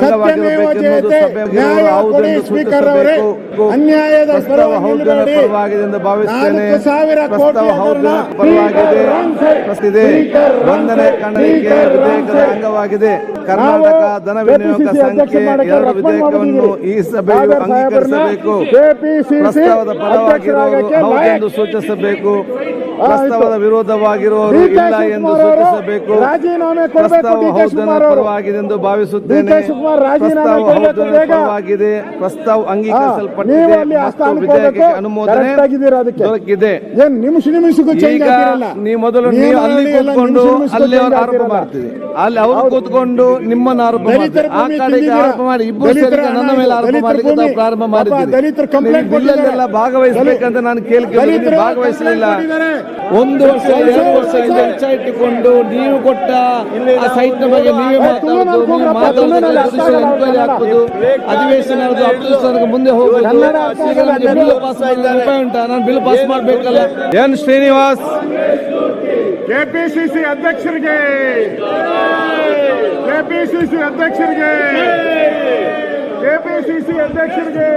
ಸತ್ಯಮೇವ ಜಯತೆ ನ್ಯಾಯ ಕೊಡಿ ಸ್ಪೀಕರ್ ಅವರೇ ಅನ್ಯಾಯದ ಪರವಾಗಿ ಭಾವಿಸುತ್ತೇನೆ. ಸಾವಿರ ಕೋಟಿ ಪರವಾಗಿದೆ. ವಂದನೆ ಕನ್ನಡಿಕೆ ವಿಧೇಯಕದ ಅಂಗವಾಗಿದೆ. ಕರ್ನಾಟಕ ಧನ ವಿನಿಯೋಗ ಸಂಖ್ಯೆ ಎರಡು ವಿಧೇಯಕವನ್ನು ಈ ಸಭೆಯು ಅಂಗೀಕರಿಸಬೇಕು. ಪ್ರಸ್ತಾವದ ಪರವಾಗಿರುವ ಹೌದೆಂದು ಸೂಚಿಸಬೇಕು. ಪ್ರಸ್ತಾವದ ವಿರೋಧವಾಗಿರುವವರು ಇಲ್ಲ ಎಂದು ಸೂಚಿಸಬೇಕು. ರಾಜೀನಾಮೆ ಪರವಾಗಿದೆ ಎಂದು ಭಾವಿಸುತ್ತೇನೆ. ಪರವಾಗಿದೆ. ಪ್ರಸ್ತಾವ ಅಂಗೀಕರಿಸಲ್ಪಟ್ಟಿದೆ. ಅನುಮೋದನೆ. ದೊರಕಿದೆ. ಈಗ ನೀವು ಮೊದಲು ನೀವು ಅಲ್ಲಿ ಕೂತ್ಕೊಂಡು ಅಲ್ಲಿ ಅವರು ಆರೋಪ ಮಾಡ್ತೀವಿ ಅಲ್ಲಿ ಅವರು ಕೂತ್ಕೊಂಡು ನಿಮ್ಮನ್ನ ಆರೋಪ ಮಾಡ್ತೀವಿ ಆ ಕಡೆಗೆ ಆರೋಪ ಮಾಡಿ ಇಬ್ಬರು ನನ್ನ ಮೇಲೆ ಆರೋಪ ಮಾಡಲಿಕ್ಕೆ ಪ್ರಾರಂಭ ಮಾಡಿದ್ದೀರಿ ಬಿಲ್ಲಲ್ಲೆಲ್ಲ ಭಾಗವಹಿಸಬೇಕಂತ ನಾನು ಕೇಳ್ತೀನಿ ಭಾಗವಹಿಸಲಿಲ್ಲ. ಒಂದು ವರ್ಷ ಎರಡು ವರ್ಷದಿಂದ ಹೆಚ್ಚ ಇಟ್ಟುಕೊಂಡು ನೀವು ಕೊಟ್ಟ ಆ ಸೈಟ್ನ ಬಗ್ಗೆ ನೀವೇ ಮಾತಾಡೋದು ನೀವು ಮಾತಾಡೋದು ಹಾಕೋದು ಮುಂದೆ ಹೋಗೋದು. ಬಿಲ್ ಪಾಸ್ ಉಪಾಯ ಉಂಟಾ? ನಾನು ಬಿಲ್ ಪಾಸ್ ಮಾಡಬೇಕಲ್ಲ. ಎನ್ ಶ್ರೀನಿವಾಸ್? ಕೆಪಿಸಿಸಿ ಅಧ್ಯಕ್ಷರಿಗೆ. ಕೆಪಿಸಿಸಿ ಅಧ್ಯಕ್ಷರಿಗೆ. ಕೆಪಿಸಿಸಿ ಅಧ್ಯಕ್ಷರಿಗೆ.